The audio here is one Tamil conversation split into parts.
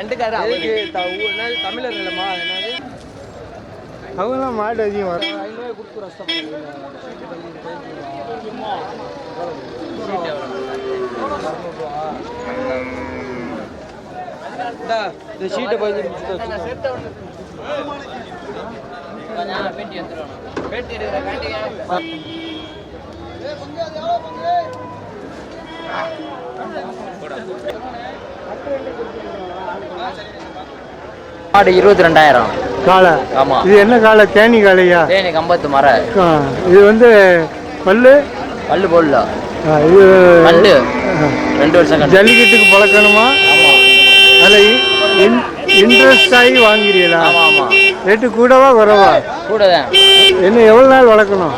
கண்டுக்காரு அவருக்கு தமிழர் இல்லைம்மா என்னது? அவங்களாம் மாடு அதிகம் வர ஐநூறுவாய் கொடுத்து ரசம் இந்த ஷீட்டை போய் பேட்டி எடுத்துருவாங்க பேட்டி எடுக்கிற மாடு இருபத்தி ரெண்டாயிரம் காளை. ஆமா. இது என்ன காளை? தேனி காளையா? தேனி கம்பத்து மர. இது வந்து பல்லு? பல்லு போடல. இது ஆ, ரெண்டு வருஷம் ஜல்லிக்கட்டுக்கு பழக்கணுமா? அதில் இன்ட்ரெஸ்ட் ஆகி வாங்குறீங்களா? ஆமா ஆமா. ரேட்டு கூடவா குறவா? கூட தான் என்ன எவ்வளோ நாள் வளர்க்கணும்?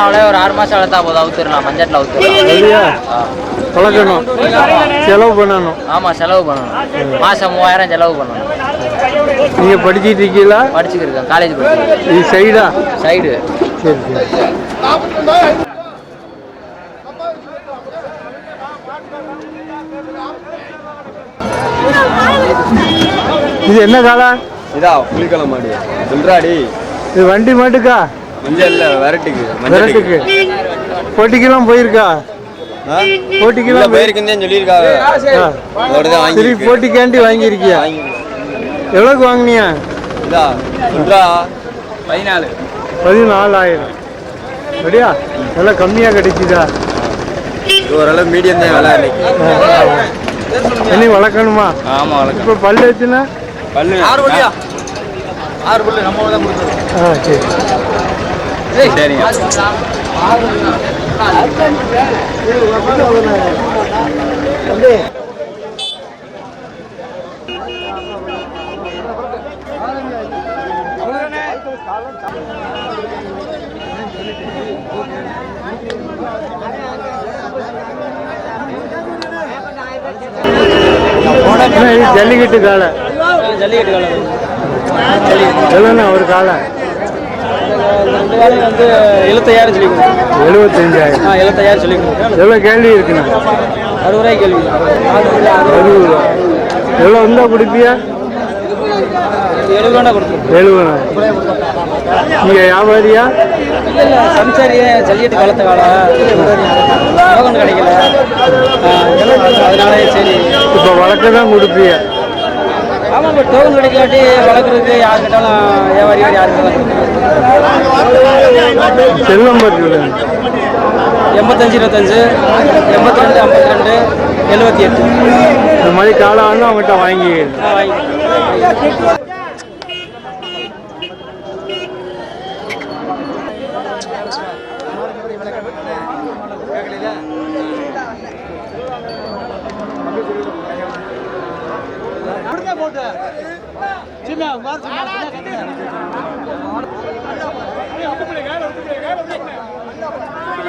அவ்வளோ ஒரு ஆறு மாசம் வளர்த்தா போதும் அவுத்துடலாம் மஞ்சட்டில் அவுத்துடலாம். வளர்க்கணும் செலவு பண்ணணும். ஆமா செலவு பண்ணணும். மாசம் மூவாயிரம் செலவு பண்ணணும். நீங்கள் படிச்சிட்டு இருக்கீங்களா? படிச்சுக்கிருக்கேன் காலேஜ் படிச்சிருக்கேன் இது சைடா? சைடு. சரி சரி. இது என்ன காளை இதா புலிக்கலை மாடு. சொல்றாடி இது வண்டி மாட்டுக்கா? விரட்டுக்கு விரட்டுக்கு. போட்டிக்கெல்லாம் போயிருக்கா? போட்டிக்கெல்லாம் போய்- போயிருக்குன்னு சொல்லியிருக்காங்க. சரி. வாங்கி போட்டிக்காண்டி வாங்கியிருக்கியா? எவ்வளோக்கு வாங்கினியா? பதினாலு. பதினாலாயிரம். அப்படியா? விலை கம்மியாக கிடைக்குதா? இது ஓரளவு மீடியம் தான் விலை இன்னைக்கு. இனி வளர்க்கணுமா? ஆமா வணக்கம் இப்போ பல்லு வச்சுன்னா பல்லு ஆறு பல்லியா ஆறு பல்லு நம்ம தான் கொடுத்துருவோம் ஆ சரி. சரிங்க. ஜல்லிக்கட்டு காலை. ஜல்லிக்கட்டு காலம் எவ்வளோண்ணா ஒரு காலை? ரெண்டு காலையும் வந்து எழுபத்தையாயிரம் சொல்லிக்கணும் எழுபத்தஞ்சாயிரம். ஆ எழுபத்தையாயிரம் சொல்லிக்கணும் எவ்வளோ கேள்வி இருக்குண்ணா அறுபது ரூபாய் கேள்வி. அறுபது. ரூபா எவ்வளோ இருந்தால் கொடுப்பியா? எழுபது ரூபா கொடுத்துருவோம் நீங்கள் வியாபாரியா? இல்லை இல்லை சம்சாரி ஜல்லிக்கட்டு காலத்து காலம் கிடைக்கல. அதனால சரி. இப்போ வளர்க்க தான் கொடுப்பியா? ஆமாம் இப்போ டோக்கன் கிடைக்காட்டி வளர்க்குறதுக்கு யார் கேட்டாலும் வியாபாரி யார் கேட்டாலும் செல் நம்பர் எண்பத்தஞ்சு இருபத்தஞ்சு எண்பத்தி ரெண்டு ஐம்பத்தி ரெண்டு எழுபத்தி எட்டு. இந்த மாதிரி காலை வந்து அவங்ககிட்ட வாங்கி வாங்கி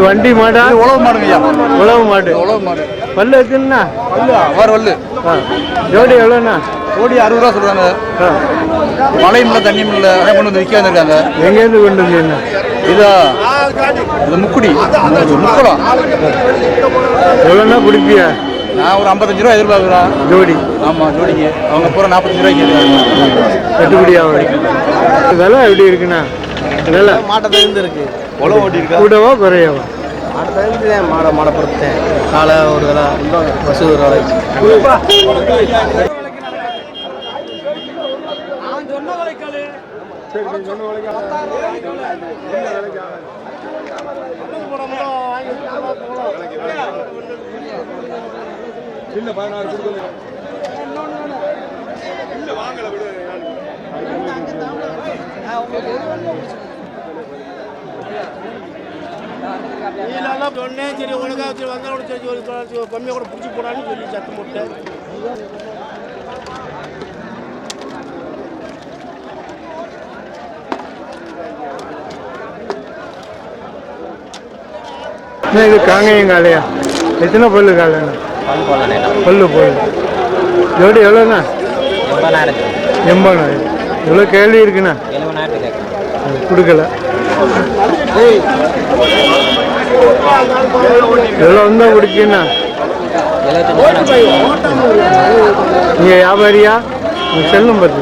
வண்டி மாடா? உழவு மாடுங்க உழவு மாடு. உழவு மாடு. பல்லு எத்துனா வல்லு வர வல்லு ஜோடி எவ்வளோண்ணா? கோடி அறுபது ரூபா சொல்றாங்க. ஆ. மழையும் இல்லை தண்ணியும் இல்லை. அதை கொண்டு வந்து விற்க வந்திருக்காங்க. எங்கேருந்து கொண்டு வந்தீங்கண்ணா? இதா இது முக்குடி. முக்குளம் எவ்வளோண்ணா பிடிப்பியா நான் ஒரு ஐம்பத்தஞ்சு ரூபா எதிர்பார்க்குறேன் ஜோடி. ஆமாம் ஜோடிக்கு அவங்க பூரா நாற்பத்தஞ்சு ரூபாய்க்கு கட்டுப்படி ஆகும் விலை எப்படி இருக்குண்ணா? விலை. மாட்டை தகுந்து இருக்கு உழவு ஓட்டி இருக்கா கூடவா குறையவா? மாட்டை தகுந்து தான் மாடை மாடை பொறுத்தேன். காலை ஒரு தலை பசு ஒரு வேலை. இதெல்லாம் சொன்னேன் சரி ஒழுங்கா சரி வந்தா கூட சரி ஒரு கம்மியாக கூட பிடிச்சி போடான்னு சொல்லி சத்தம் போட்டேன் இது காங்கேயம் காலையா எத்தனை பல் போடலாம் பல்லு போகுது ஜோடி எவ்வளோண்ணா எண்பதாயிரம். எவ்வளோ கேள்வி இருக்குண்ணா. கொடுக்கல. எவ்வளோ வந்தால் கொடுக்கீண்ணா? எழுபத்தஞ்சு நீங்கள் வியாபாரியா? Cell number.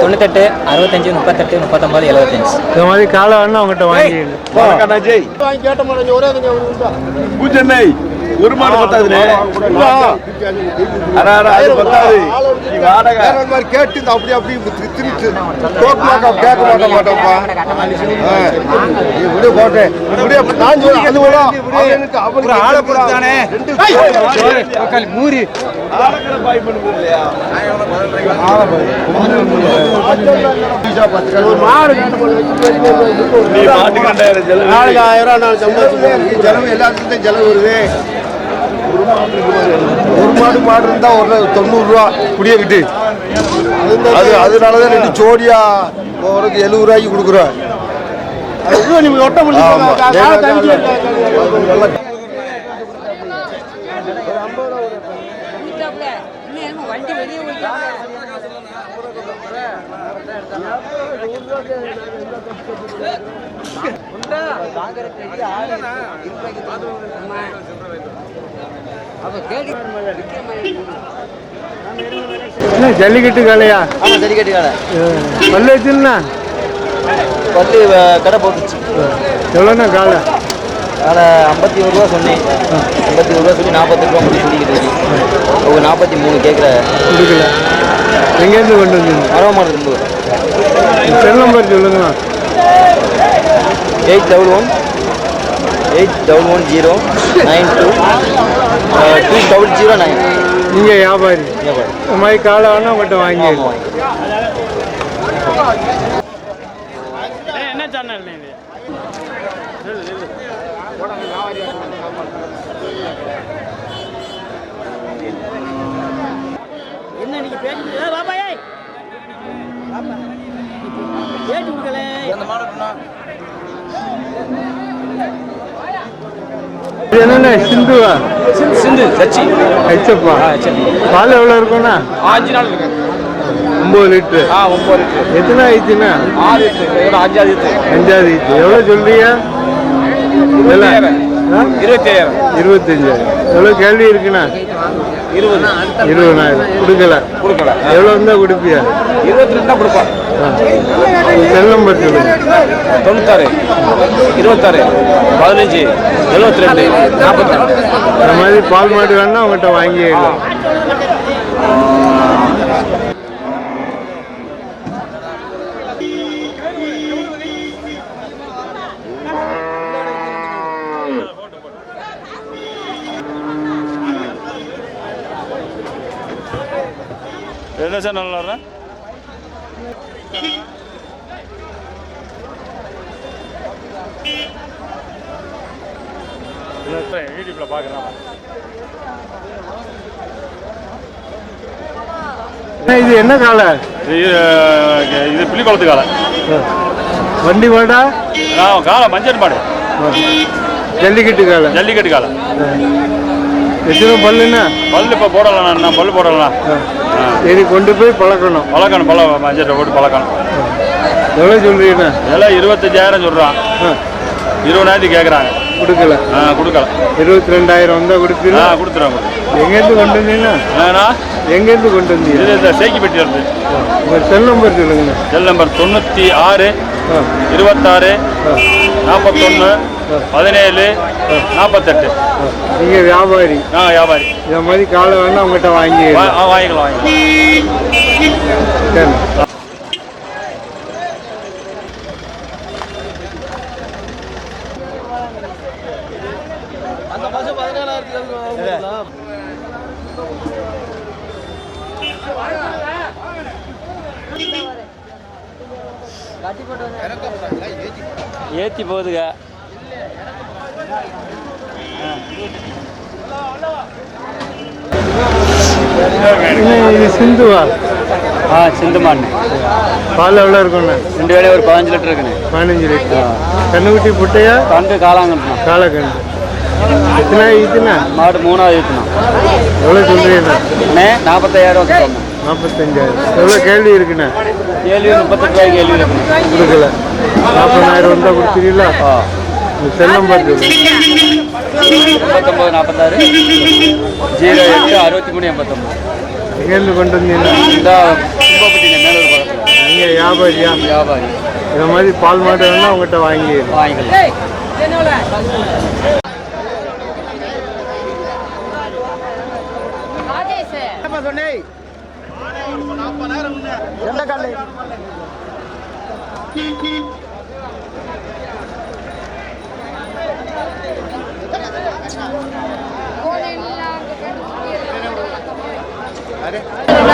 தொண்ணூத்தெட்டு அறுபத்தஞ்சு முப்பத்தெட்டு முப்பத்தொம்பது எழுபத்தஞ்சு. இந்த மாதிரி காலை வேணா அவங்ககிட்ட வாங்கிக்கணும் வாங்கி கேட்ட மாட்டேன் ஒரே மாடு பத்தாதுண்ணே அது பத்தாது. கேட்டு அப்படி அப்படி திரு- திருட்டு கேட்க மாட்ட மாட்டோம்ப்பா விடு போட்டேன் இப்படியே நான் சொல்ல அது விட அவனுக்கு ஆளை ரெண்டாயிரம் செலவு நாளைக்கு ஆயிரம் எல்லாத்துக்கும் செலவு வருது. ஒரு மாடு மாடு இருந்தா ஒரு தொண்ணூறுரூவா குடிய விட்டு அது அதனாலதான் ரெண்டு ஜோடியா ஒரு எழுபது ரூபாய்க்கு கொடுக்குறோம் நீங்க ஒட்ட வண்டி வெளியே என்ன ஜல்லிக்கட்டு காலையா ஆமாம் ஜல்லிக்கட்டு கடை பல்லு வச்சுன்னா பத்து கடை போட்டுச்சு. எவ்வளோண்ணா காலை அதில் ஐம்பத்தி ஒரு ரூபா சொன்னேன். ஐம்பத்தி ஒரு ரூபா சொல்லி நாற்பத்தி ரூபா மட்டும் சொல்லிக்கிட்டு அவங்க நாற்பத்தி மூணு கேட்குற கொடுக்கல. எங்கேருந்து கொண்டு வந்தீங்க? அரவமாடு இருந்து செல் நம்பர் சொல்லுங்கண்ணா eight double one eight double one zero nine two. Two double zero nine நீங்கள் வியாபாரி. இந்த மாதிரி காலை வேணா உங்கள்கிட்ட வாங்கிக்கலாம் என்ன சேனல் இது? என்ன நீங்க பேசி பாப்பா ஏய். பாப்பா பேட்டி கொடுக்கல. இது என்னண்ணே சிந்துவா? சிந்து சச்சி. ஹெச்சப்பா பால் எவ்வளோ இருக்கும்ண்ணா? அஞ்சு நாள் இருக்கு. ஒம்பது லிட்ரு. ஆ ஒம்பது லிட்டரு எத்தனை ஆயிடுச்சுண்ணா ஆறு லிட்டரு அஞ்சாவது லிட்டரு அஞ்சாவது எவ்வளோ சொல்றீங்க? விலை? ஆ? இருபத்தி ஐயாயிரம் இருபத்தஞ்சாயிரம் எவ்வளோ கேள்வி இருக்குண்ணா? இருபது. இருபதாயிரம். கொடுக்கல. கொடுக்கல. எவ்வளோ இருந்தால் கொடுப்பியா? இருபத்தி ரெண்டு தான் செல் நம்பர் தொண்ணூத்தாறு இருபத்தாறு பதினஞ்சு எழுபத்தி ரெண்டு நாற்பத்தி ரெண்டு இந்த மாதிரி பால் மாடு வேணா உங்கள்கிட்ட வாங்கிக்கலாம் என்ன சார் நல்லா யூடியூப்ல பார்க்குறேன் இது என்ன காலை? இது புளிக்குளத்து காலை வண்டி நான் காலை மஞ்சள் மாடு ஜல்லிக்கட்டு காலை. ஜல்லிக்கட்டு காலை. எத்தனை பல்லுண்ணா பல்லு இப்போ போடலாம் நான் பல்லு போடலாம். சரி கொண்டு போய் பழக்கணும். பழக்கணும் பழ மஞ்சள் போட்டு பழக்கணும். எவ்வளோ சொல்றீங்கண்ணா இதெல்லாம் இருபத்தஞ்சாயிரம் சொல்கிறான் இருபதாயிரத்தி கேட்குறாங்க கொடுக்கல. ஆ கொடுக்கல. இருபத்தி ரெண்டாயிரம் வந்தால் ஆ கொடுப்பீங்களா கொடுத்துருவாங்க எங்கேருந்து கொண்டு வந்தீங்கன்னா? எங்கேருந்து கொண்டு வந்தீங்க? இது இந்த சேக்கிப்பட்டி வருது உங்கள் செல் நம்பர் சொல்லுங்கண்ணா செல் நம்பர் தொண்ணூற்றி ஆறு இருபத்தாறு நாற்பத்தொன்று பதினேழு நாற்பத்தெட்டு நீங்கள் வியாபாரி. ஆ வியாபாரி. இந்த மாதிரி காலை வேணா உங்கள்கிட்ட வாங்கி வாங்கிக்கலாம் வாங்கிக்கலாம். ஏத்தி போகுதுங்க. இது சிந்துவா? ஆ சிந்துமான் பால் எவ்வளோ இருக்குண்ணா ரெண்டு வேலையும் ஒரு பதினஞ்சு லிட்டர் இருக்குண்ணே. பதினஞ்சு லிட்டர். கண்ணுக்குட்டி புட்டையா? கண்டு காலாங்கட்டணும் காலக்கண்டு எத்தனை ஆயிடுச்சுண்ணா மாடு மூணாவது ஏற்றணும் எவ்வளோ சொல்றீங்கண்ணா அண்ணே நாற்பத்தாயிரம் சொன்னேன் நாற்பத்தஞ்சாயிரம். எவ்வளோ கேள்வி இருக்குண்ணா? கேள்வி முப்பத்தெட்டு கேள்வி இருக்குண்ணே. கொடுக்கல. நாற்பதாயிரம் வந்தால் கொடுத்துருவீங்களா செல் நம்பர் எண்பத்தொம்பது நாற்பத்தாறு ஜீரோ எட்டு அறுபத்தி மூணு எண்பத்தொம்பது. எங்கேருந்து கொண்டு வந்தீங்கன்னா இந்த கும்பப்பட்டி மேலூர் பக்கத்தில். நீங்கள் வியாபாரியா? வியாபாரி. இந்த மாதிரி பால் மாடு வேணால் உங்கள்கிட்ட வாங்கிடுங்க. வாங்கிக்கலாம்.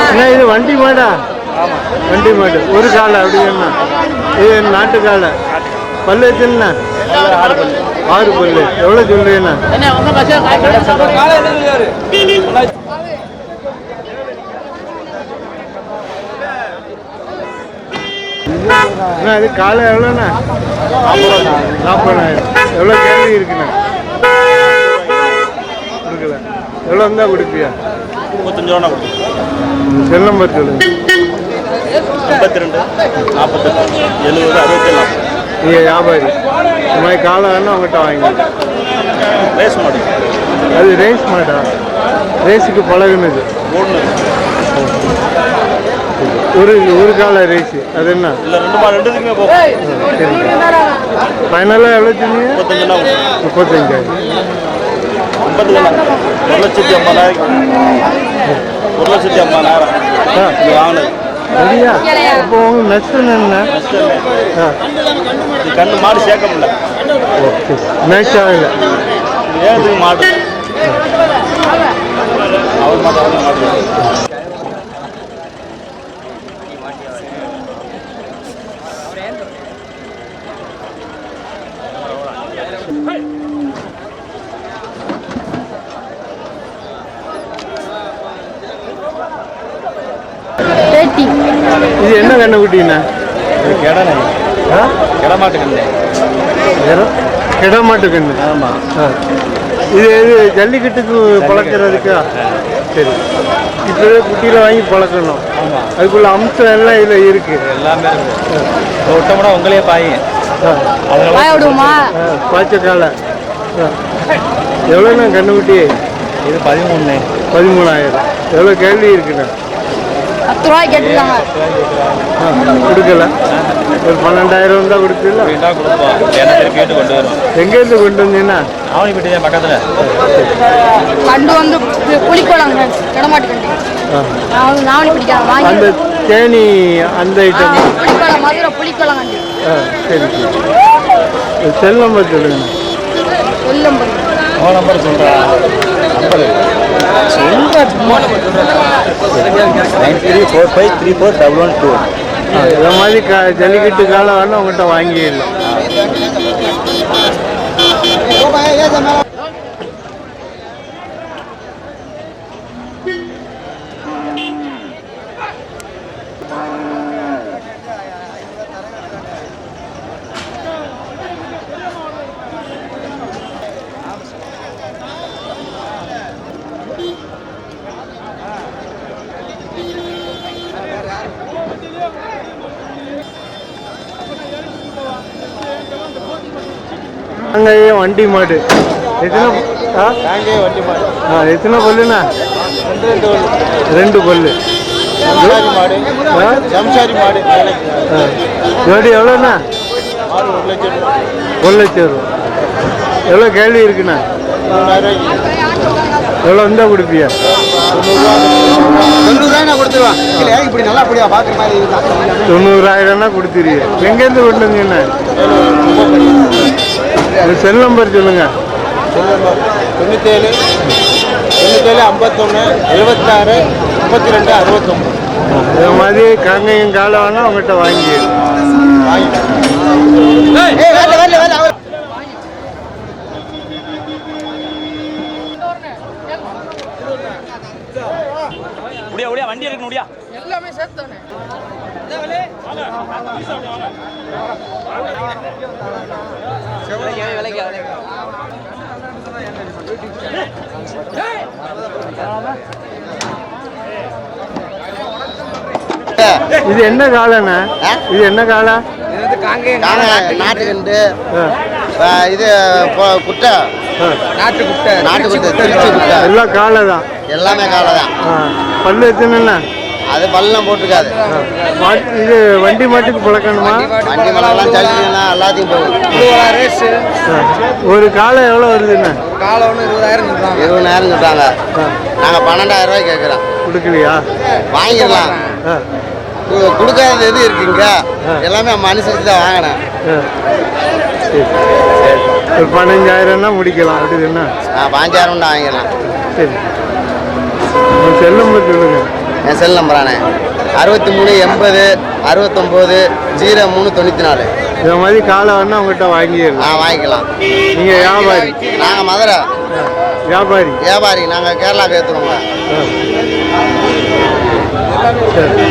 அண்ணா இது வண்டி மாடா. வண்டி மாடு. ஒரு காலை அப்படி என்ன இது நாட்டு காலை. பல்லு வச்சுண்ணா ஆறு பல்லு. எவ்வளோ சொல்றீங்கண்ணா? இது காலை எவ்வளோண்ணா? நாற்பதாயிரம். எவ்வளோ கேள்வி இருக்குண்ணா கொடுக்கல எவ்வளோ இருந்தால் கொடுப்பியா? முப்பத்தஞ்சு ரூபா கொடுக்கும் செல் நம்பர் சொல்லுங்க ஐம்பத்தி ரெண்டு நாற்பத்தெட்டு எழுபது அறுபத்தி நாற்பது. நீங்கள் வியாபாரி. இந்த மாதிரி காலை வேணா உங்கள்கிட்ட வாங்கிக்கலாம் ரேஸ் மாடு. அது ரேஸ் மாடா? ரேஸுக்கு பழகுனது. ஒரு ஒரு கால ரேஸ். அது என்ன? இல்லை ரெண்டு மாடு ரெண்டுத்துக்குமே போகும். சரி. ஃபைனலாக எவ்வளோ சொன்னீங்க? முப்பத்தஞ்சுனா கொடுக்கும் முப்பத்தஞ்சாயிரம் ஒரு லட்சத்தி ஐம்பதாயிரம் ஒரு லட்சத்தி ஐம்பதாயிரம் இது வாங்கினது சரியா அப்போ உங்களுக்கு நஷ்டம் என்ன இது கண்ணு மாடு சேர்க்க முடியல ஓகே மேட்ச் மாடு அவர் மாடு இது என்ன கண்ணு குட்டிண்ணா கிடனை ஆ? கிடமாட்டு கண்ணு வெறும் கிட மாட்டு கண்ணு ஆமாம் ஆ. இது இது ஜல்லிக்கட்டுக்கு பழக்கிறதுக்கா? சரி. இப்போவே குட்டியில் வாங்கி பழக்கணும். அதுக்குள்ள அம்சம் எல்லாம் இதில் இருக்குது எல்லாமே இருக்கு. விட்டோம்னா உங்களே பாயுங்க விடுவோமா? பாய்ச்சக்கால. எவ்வளோண்ணா கண்ணுக்குட்டி? இது பதிமூணு. பதிமூணாயிரம். எவ்வளோ கேள்வி இருக்குண்ணா? பத்து ரூபாய் கேட்டுருக்காங்க. கொடுக்கல. ஒரு பன்னெண்டாயிரம் கொண்டு வரும் எங்கேருந்து கொண்டு வந்தீங்கன்னா? ஆவணிப்பட்டி பக்கத்தில். கண்டு வந்து புளிக்குளம் கிடமாட்டு கண்டு ஆ. நான் வந்து நாவணி பிடிக்கிறேன் வாங்கி அந்த தேனி அந்த ஐட்டம் புளிக்குளம் மதுரை புளிக்குளம் கண்டு சரி சரி. செல் நம்பர் சொல்லுங்க. வெள்ளம் ஃபோன் நம்பர் சொல்கிறேன் nine three four five three four double one two இந்த மாதிரி கா ஜல்லிக்கட்டு காலம் வேணா உங்கள்கிட்ட வாங்கிடலாம் வண்டி மாடு. எத்தனை ஆ? நாங்கள் வண்டி மாடு. ஆ எத்தனை பல்லுண்ணா ரெண்டு பல்லு. ஜோடி எவ்வளோண்ணா? ஒரு லட்சம் ரூபா. எவ்வளோ கேள்வி இருக்குண்ணா? எவ்வளோ இருந்தால் கொடுப்பியா? தொண்ணூறாயிரம்னா கொடுத்துருவீங்க எங்கேருந்து கொண்டு வந்தீங்கண்ணா? செல் நம்பர் சொல்லுங்கள் தொண்ணூத்தேழு தொண்ணூத்தேழு ஐம்பத்தொன்று எழுபத்தாறு முப்பத்தி ரெண்டு அறுபத்தொம்பது. இது மாதிரி கங்கையும் காலம் வேணா உங்கள்கிட்ட வாங்கி இது என்ன காலண்ணா இது என்ன காலம் நாட்டு கண்டு. ஆ. இது குட்டை. ஆ. நாட்டு குட்டை. நாட்டு குட்டை திருச்சி குட்டை. எல்லாம் காலை தான் எல்லாமே காலை தான் ஆ. பல்லு எத்தனைண்ணா அது பல்லாம் போட்டுக்காது. மாட்டு இது வண்டி மாட்டுக்கு பழக்கணுமா? வண்டி மலைலாம் ஜல்லினா எல்லாத்தையும் போகும். ஆ. ஒரு காலை எவ்வளோ வருதுண்ணா இருபதாயிரம் சொல்றாங்க. நாங்கள் பன்னெண்டாயிரம் ரூபாய் கேட்குறோம். கொடுக்கலையா? வாங்கிடலாம். ஆ கு- கொடுக்காதது எது இருக்குங்க? எல்லாமே அனுசரித்து தான் வாங்கினேன். ஆ. ஒரு பதினஞ்சாயிரம்னா முடிக்கலாம். அப்படி என்ன நான் பாஞ்சாயிரம் தான் வாங்கிடலாம். சரி. செல் நம்பர் சொல்லுங்க. என் செல் நம்பரானே அறுபத்தி மூணு எண்பது அறுபத்தொம்போது ஜீரோ மூணு தொண்ணூற்றி நாலு இந்த மாதிரி காலை வேணா உங்கள்கிட்ட வாங்கிடலாம். ஆ வாங்கிக்கலாம். நீங்கள் வியாபாரி. நாங்கள் மதுரை. வியாபாரி. வியாபாரி. நாங்கள் கேரளாவுக்கு ஏற்றுறோங்க ஆ. சரி.